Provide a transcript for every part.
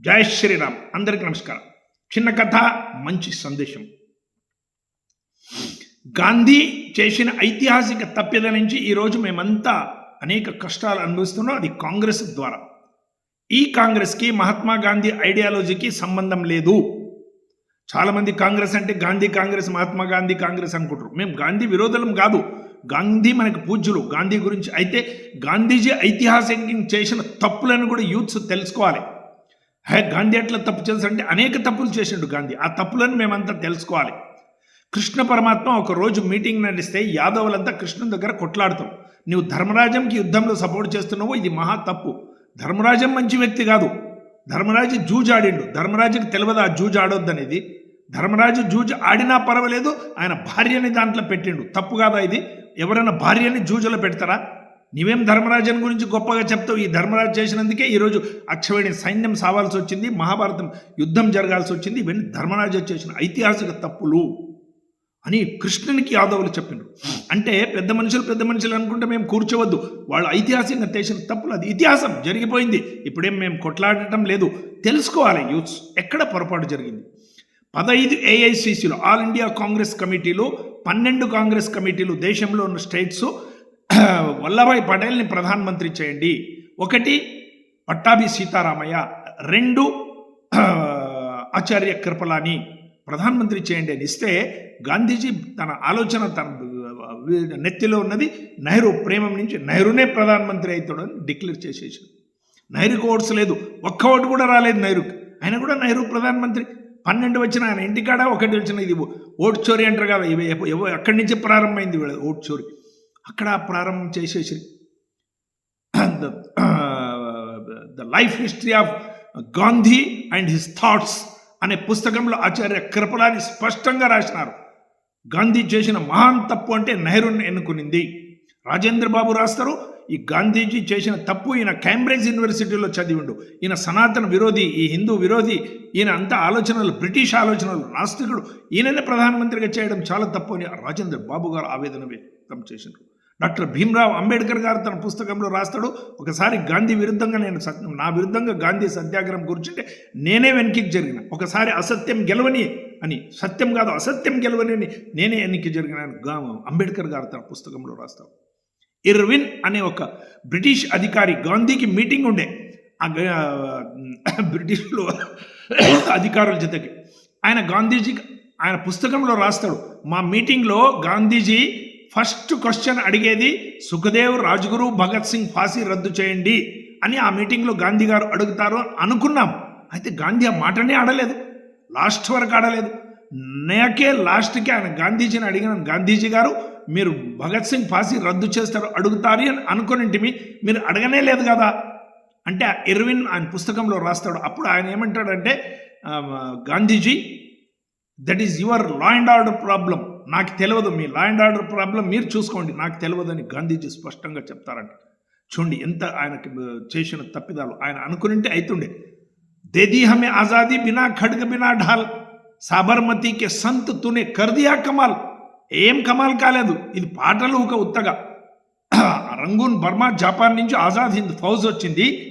జయ శ్రీరామ్. అందరికీ నమస్కారం. చిన్న కథ మంచి సందేశం. గాంధీ చేసిన ఐతిహాసిక తప్పిద నుంచి ఈరోజు మేమంతా అనేక కష్టాలు అనుభవిస్తున్నాం. అది కాంగ్రెస్ ద్వారా. ఈ కాంగ్రెస్కి మహాత్మా గాంధీ ఐడియాలజీకి సంబంధం లేదు. చాలామంది కాంగ్రెస్ అంటే గాంధీ కాంగ్రెస్ మహాత్మా గాంధీ కాంగ్రెస్ అనుకుంటారు. మేము గాంధీ విరోధులం కాదు. గాంధీ మనకు పూజ్యులు. గాంధీ గురించి అయితే గాంధీజీ ఐతిహాసికం చేసిన తప్పులను కూడా యూత్స్ తెలుసుకోవాలి. హే గాంధీ ఎట్లా తప్పు చేశాడంటే అనేక తప్పులు చేసిండు గాంధీ. ఆ తప్పులను మేమంతా తెలుసుకోవాలి. కృష్ణ పరమాత్మ ఒక రోజు మీటింగ్ నడిస్తే యాదవులంతా కృష్ణుని దగ్గర కొట్లాడతాం. నువ్వు ధర్మరాజంకి యుద్ధంలో సపోర్ట్ చేస్తున్నావు ఇది మహా తప్పు. ధర్మరాజం మంచి వ్యక్తి కాదు. ధర్మరాజు జూజ్ ఆడిండు. ధర్మరాజుకి తెలియదు ఆ జూజ్ ఆడొద్దనేది? ధర్మరాజు జూజ్ ఆడినా పర్వాలేదు ఆయన భార్యని దాంట్లో పెట్టిండు. తప్పు కాదా ఇది? ఎవరైనా భార్యని జూజులో పెడతారా? నీవేం ధర్మరాజన్ గురించి గొప్పగా చెప్తావు? ఈ ధర్మరాజు చేసినందుకే ఈరోజు అక్షవేణి సైన్యం సావాల్సి వచ్చింది మహాభారతం యుద్ధం జరగాల్సి వచ్చింది ఇవన్నీ ధర్మరాజు చేసిన ఐతిహాసిక తప్పులు అని కృష్ణునికి యాదవులు చెప్పిండ్రు అంటే పెద్ద మనుషులు పెద్ద మనుషులు అనుకుంటే మేము కూర్చోవద్దు. వాళ్ళు ఐతిహాసికంగా చేసిన తప్పులు అది ఇతిహాసం జరిగిపోయింది. ఇప్పుడేం మేము కొట్లాడటం లేదు. తెలుసుకోవాలి యూత్స్ ఎక్కడ పొరపాటు జరిగింది? పదహైదు ఏఐసిసిలో ఆల్ ఇండియా కాంగ్రెస్ కమిటీలు పన్నెండు కాంగ్రెస్ కమిటీలు దేశంలో ఉన్న స్టేట్స్ వల్లభాయ్ పటేల్ని ప్రధానమంత్రి చేయండి. ఒకటి పట్టాభి సీతారామయ్య రెండు ఆచార్య కృపలాని ప్రధానమంత్రి చేయండి అని ఇస్తే గాంధీజీ తన ఆలోచన తన నెత్తిలో ఉన్నది. నెహ్రూ ప్రేమం నుంచి నెహ్రూనే ప్రధానమంత్రి అవుతాడని డిక్లేర్ చేసేసాడు నెహ్రూకి ఓట్స్ లేదు. ఒక్క ఓటు కూడా రాలేదు నెహ్రూకి. ఆయన కూడా నెహ్రూ ప్రధానమంత్రి. పన్నెండు వచ్చిన ఆయన ఇంటికాడ ఒకటి వచ్చిన ఇది ఓట్ చోరీ అంటారు కదా ఇవి ఎక్కడి నుంచి ప్రారంభమైంది వీళ్ళ ఓట్ చోరీ? అక్కడ ప్రారంభం చేసేసి the life history of Gandhi and his thoughts అనే పుస్తకంలో ఆచార్య కృపలాని స్పష్టంగా రాసినారు. గాంధీ చేసిన మహాన్ తప్పు అంటే నెహ్రూని ఎన్నుకునింది. రాజేంద్ర బాబు రాస్తారు ఈ గాంధీజీ చేసిన తప్పు ఈయన కేంబ్రిడ్జ్ యూనివర్సిటీలో చదివిండు. ఈయన సనాతన విరోధి ఈ హిందూ విరోధి ఈయన అంత ఆలోచనలు బ్రిటిష్ ఆలోచనలు నాస్తికుడు ఈయననే ప్రధానమంత్రిగా చేయడం చాలా తప్పు అని రాజేంద్ర బాబు గారు ఆవేదన వ్యక్తం చేసినారు డాక్టర్ భీమ్రావ్ అంబేద్కర్ గారు తన పుస్తకంలో రాస్తాడు. ఒకసారి గాంధీ విరుద్ధంగా నేను నా విరుద్ధంగా గాంధీ సత్యాగ్రహం కూర్చుంటే నేనే వెనక్కి జరిగిన. ఒకసారి అసత్యం గెలవని అని సత్యం కాదు అసత్యం గెలవని అని నేనే వెనక్కి జరిగిన అంబేద్కర్ గారు తన పుస్తకంలో రాస్తాడు. ఇర్విన్ అనే ఒక బ్రిటిష్ అధికారి గాంధీకి మీటింగ్ ఉండే. ఆ బ్రిటిష్లో అధికారుల జతకి. ఆయన గాంధీజీ ఆయన పుస్తకంలో రాస్తాడు. మా మీటింగ్లో గాంధీజీ ఫస్ట్ క్వశ్చన్ అడిగేది సుఖదేవ్ రాజ్గురు భగత్ సింగ్ ఫాసీ రద్దు చేయండి అని ఆ మీటింగ్లో గాంధీ గారు అడుగుతారు అనుకున్నాం. అయితే గాంధీ ఆ మాటనే ఆడలేదు. లాస్ట్ వరకు ఆడలేదు. నాకే లాస్ట్కి ఆయన గాంధీజీని అడిగిన గాంధీజీ గారు మీరు భగత్ సింగ్ ఫాసీ రద్దు చేస్తారు అడుగుతారు అని అనుకునింటిమి. మీరు అడగనే లేదు కదా. అంటే ఇర్విన్ ఆయన పుస్తకంలో రాస్తాడు. అప్పుడు ఆయన ఏమంటాడంటే Gandhiji that is your law and order problem. నాకు తెలియదు మీ లా అండ్ ఆర్డర్ ప్రాబ్లం మీరు చూసుకోండి. నాకు తెలియదు అని గాంధీజీ స్పష్టంగా చెప్తారంట. చూడండి ఎంత ఆయనకి చేసిన తప్పిదాలు. ఆయన అనుకునింటే అవుతుండే దేదీ హమే ఆజాదీ బినా ఖడ్గ బినా ఢాల్ సాబర్మతికి సంత్ తునే కర్దియా కమాల్. ఏం కమాల్ కాలేదు. ఇది పాటలు ఒక ఉత్తగా. రంగూన్ బర్మా జపాన్ నుంచి ఆజాద్ హింద్ ఫౌజ్ వచ్చింది.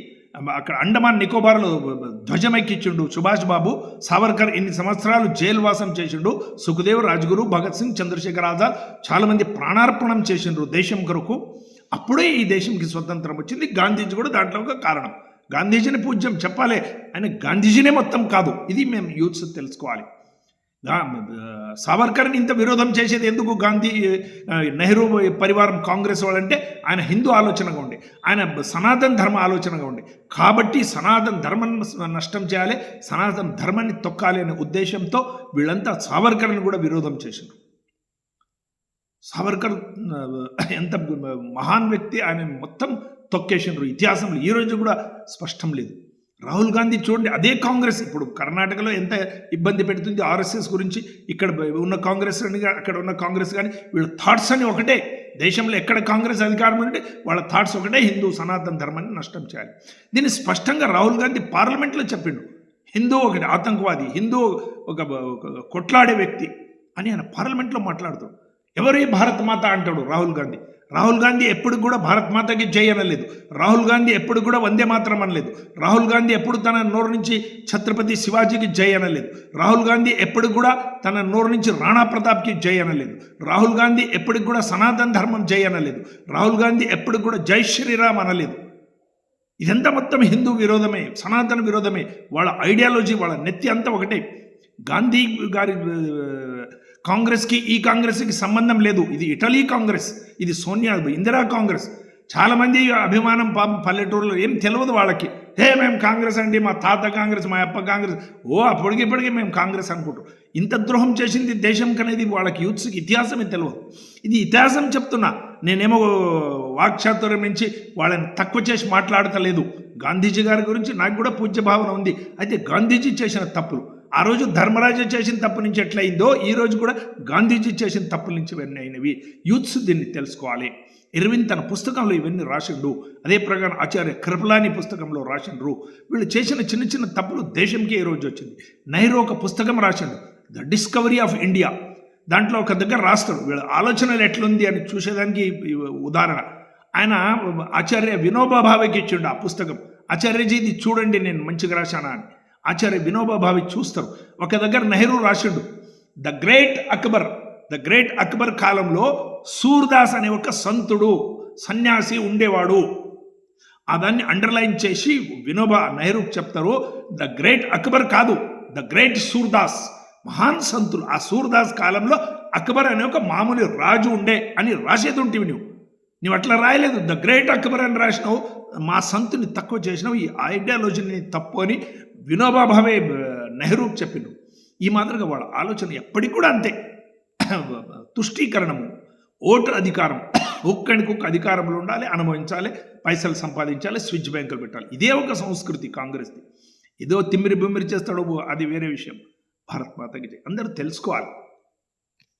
అక్కడ అండమాన్ నికోబార్లో ధ్వజమెక్కించిండు సుభాష్ బాబు. సావర్కర్ ఇన్ని సంవత్సరాలు జైలు వాసం చేసిండు. సుఖదేవ్ రాజ్గురు భగత్ సింగ్ చంద్రశేఖర్ ఆజాద్ చాలామంది ప్రాణార్పణం చేసిండ్రు దేశం కొరకు. అప్పుడే ఈ దేశంకి స్వతంత్రం వచ్చింది. గాంధీజీ కూడా దాంట్లో ఒక కారణం. గాంధీజీని పూజ్యం చెప్పాలి. ఆయన గాంధీజీనే మొత్తం కాదు. ఇది మేము యూత్స్ తెలుసుకోవాలి. సావర్కర్ని ఇంత విరోధం చేసేది ఎందుకు? గాంధీ నెహ్రూ పరివారం కాంగ్రెస్ వాళ్ళంటే ఆయన హిందూ ఆలోచనగా ఉండే. ఆయన సనాతన ధర్మ ఆలోచనగా ఉండే. కాబట్టి సనాతన ధర్మం నష్టం చేయాలి సనాతన ధర్మాన్ని తొక్కాలి అనే ఉద్దేశంతో వీళ్ళంతా సావర్కర్ని కూడా విరోధం చేసినారు సావర్కర్ ఎంత మహాన్ వ్యక్తి ఆయన మొత్తం తొక్కేసినారు ఇతిహాసంలో ఈరోజు కూడా స్పష్టం లేదు. రాహుల్ గాంధీ చూడండి అదే కాంగ్రెస్. ఇప్పుడు కర్ణాటకలో ఎంత ఇబ్బంది పెడుతుంది ఆర్ఎస్ఎస్ గురించి ఇక్కడ ఉన్న కాంగ్రెస్ అని అక్కడ ఉన్న కాంగ్రెస్ కానీ వీళ్ళ థాట్స్ అని ఒకటే. దేశంలో ఎక్కడ కాంగ్రెస్ అధికారం ఉంటే వాళ్ళ థాట్స్ ఒకటే హిందూ సనాతన ధర్మాన్ని నష్టం చేయాలి. దీన్ని స్పష్టంగా రాహుల్ గాంధీ పార్లమెంట్లో చెప్పిండు. హిందూ ఒకటి ఆతంకవాది హిందూ ఒక కొట్లాడే వ్యక్తి అని ఆయన పార్లమెంట్లో మాట్లాడుతాడు ఎవరు ఈ భారత మాత అంటాడు రాహుల్ గాంధీ? రాహుల్ గాంధీ ఎప్పుడు కూడా భారత్ మాతకి జై అనలేదు. రాహుల్ గాంధీ ఎప్పుడు కూడా వందే మాత్రం అనలేదు. రాహుల్ గాంధీ ఎప్పుడు తన నోరు నుంచి ఛత్రపతి శివాజీకి జై అనలేదు. రాహుల్ గాంధీ ఎప్పుడు కూడా తన నోరు నుంచి రాణా ప్రతాప్కి జై అనలేదు. రాహుల్ గాంధీ ఎప్పటికి కూడా సనాతన ధర్మం జై అనలేదు. రాహుల్ గాంధీ ఎప్పుడు కూడా జై శ్రీరామ్ అనలేదు. ఇదంతా మొత్తం హిందూ విరోధమే సనాతన విరోధమే. వాళ్ళ ఐడియాలజీ వాళ్ళ నెత్తి అంతా ఒకటే. గాంధీ గారి కాంగ్రెస్కి ఈ కాంగ్రెస్కి సంబంధం లేదు. ఇది ఇటలీ కాంగ్రెస్ ఇది సోనియా ఇందిరా కాంగ్రెస్. చాలామంది అభిమానం పాపం పల్లెటూరులో ఏం తెలియదు వాళ్ళకి. హే మేము కాంగ్రెస్ అండి మా తాత కాంగ్రెస్ మా అప్ప కాంగ్రెస్. ఓ అప్పటికి ఇప్పటికీ మేము కాంగ్రెస్ అనుకుంటాం. ఇంత ద్రోహం చేసింది దేశం కనేది వాళ్ళకి యూత్స్కి ఇతిహాసమే తెలియదు ఇది ఇతిహాసం చెప్తున్నా. నేనేమో వాక్చాతుర్యం నుంచి వాళ్ళని తక్కువ చేసి మాట్లాడతలేదు. గాంధీజీ గారి గురించి నాకు కూడా పూజ్య భావన ఉంది. అయితే గాంధీజీ చేసిన తప్పులు ఆ రోజు ధర్మరాజు చేసిన తప్పు నుంచి ఎట్లయిందో ఈ రోజు కూడా గాంధీజీ చేసిన తప్పుల నుంచి ఇవన్నీ అయినవి. యూత్స్ దీన్ని తెలుసుకోవాలి. ఇరవిన్ తన పుస్తకంలో ఇవన్నీ రాసిండు. అదే ప్రకారం ఆచార్య కృపలాని పుస్తకంలో రాసిండ్రు. వీళ్ళు చేసిన చిన్న చిన్న తప్పులు దేశంకే ఈ రోజు వచ్చింది. నెహ్రూ ఒక పుస్తకం రాసిండు. The discovery of India. దాంట్లో ఒక దగ్గర రాస్తాడు. వీళ్ళ ఆలోచనలు ఎట్లుంది అని చూసేదానికి ఉదాహరణ. ఆయన ఆచార్య వినోబా భావేకి ఇచ్చిండు ఆ పుస్తకం. ఆచార్యజీ ఇది చూడండి నేను మంచిగా రాశానా అని. ఆచార్య వినోబా భావి చూస్తారు. ఒక దగ్గర నెహ్రూ రాసిండు the great Akbar the great Akbar కాలంలో సూర్దాస్ అనే ఒక సంతుడు సన్యాసి ఉండేవాడు. ఆ దాన్ని అండర్లైన్ చేసి వినోబా నెహ్రూ చెప్తారు ద గ్రేట్ అక్బర్ కాదు ద గ్రేట్ సూర్దాస్ మహాన్ సంతులు ఆ సూర్దాస్ కాలంలో అక్బర్ అనే ఒక మామూలు రాజు ఉండే అని రాసేది ఉంటివి నువ్వు నువ్వు అట్లా రాయలేదు ద గ్రేట్ అక్బర్ అని రాసినావు మా సంతుని తక్కువ చేసినావు ఈ ఐడియాలజీని తప్పు అని వినోబా భావే నెహ్రూ చెప్పిండు. ఈ మాదిరిగా వాళ్ళ ఆలోచన ఎప్పటికి కూడా అంతే. తుష్టీకరణము ఓటు అధికారం ఒక్కడికొక్క అధికారంలో ఉండాలి అనుభవించాలి పైసలు సంపాదించాలి స్విచ్ బ్యాంకులు పెట్టాలి. ఇదే ఒక సంస్కృతి కాంగ్రెస్ది. ఏదో తిమ్మిరి బిమ్మిరి చేస్తాడో అది వేరే విషయం. భారత్ మాతకి అందరూ తెలుసుకోవాలి.